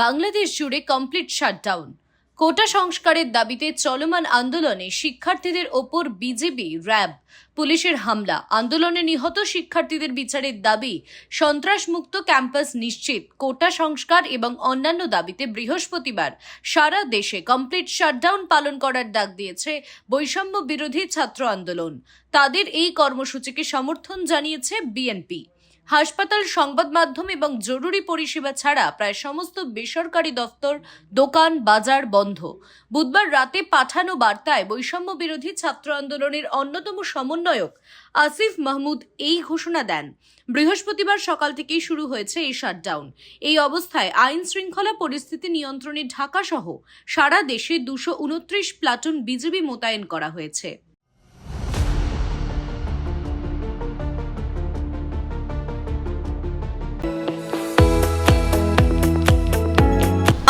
বাংলাদেশ জুড়ে complete shutdown কোটা সংস্কারের দাবিতে চলমান আন্দোলনে শিক্ষার্থীদের ওপর বিজেপি র্যাব, পুলিশের হামলা, আন্দোলনে নিহত শিক্ষার্থীদের বিচারের দাবি, সন্ত্রাসমুক্ত ক্যাম্পাস নিশ্চিত, কোটা সংস্কার এবং অন্যান্য দাবিতে বৃহস্পতিবার সারা দেশে কমপ্লিট শাটডাউন পালন করার ডাক দিয়েছে বৈষম্য বিরোধী ছাত্র আন্দোলন। তাদের এই কর্মসূচিকে সমর্থন জানিয়েছে বিএনপি হাসপাতাল, সংবাদ মাধ্যম এবং জরুরি পরিষেবা ছাড়া প্রায় সমস্ত বেসরকারি দফতর, দোকান, বাজার বন্ধ। বুধবার রাতে পাঠানো বার্তায় বৈষম্য বিরোধী ছাত্র আন্দোলনের অন্যতম সমন্বয়ক আসিফ মাহমুদ এই ঘোষণা দেন। বৃহস্পতিবার সকাল থেকেই শুরু হয়েছে এই শাটডাউন। এই অবস্থায় আইন শৃঙ্খলা পরিস্থিতি নিয়ন্ত্রণে ঢাকা সহ সারা দেশে দুশো উনত্রিশ প্লাটুন বিজিবি মোতায়েন করা হয়েছে।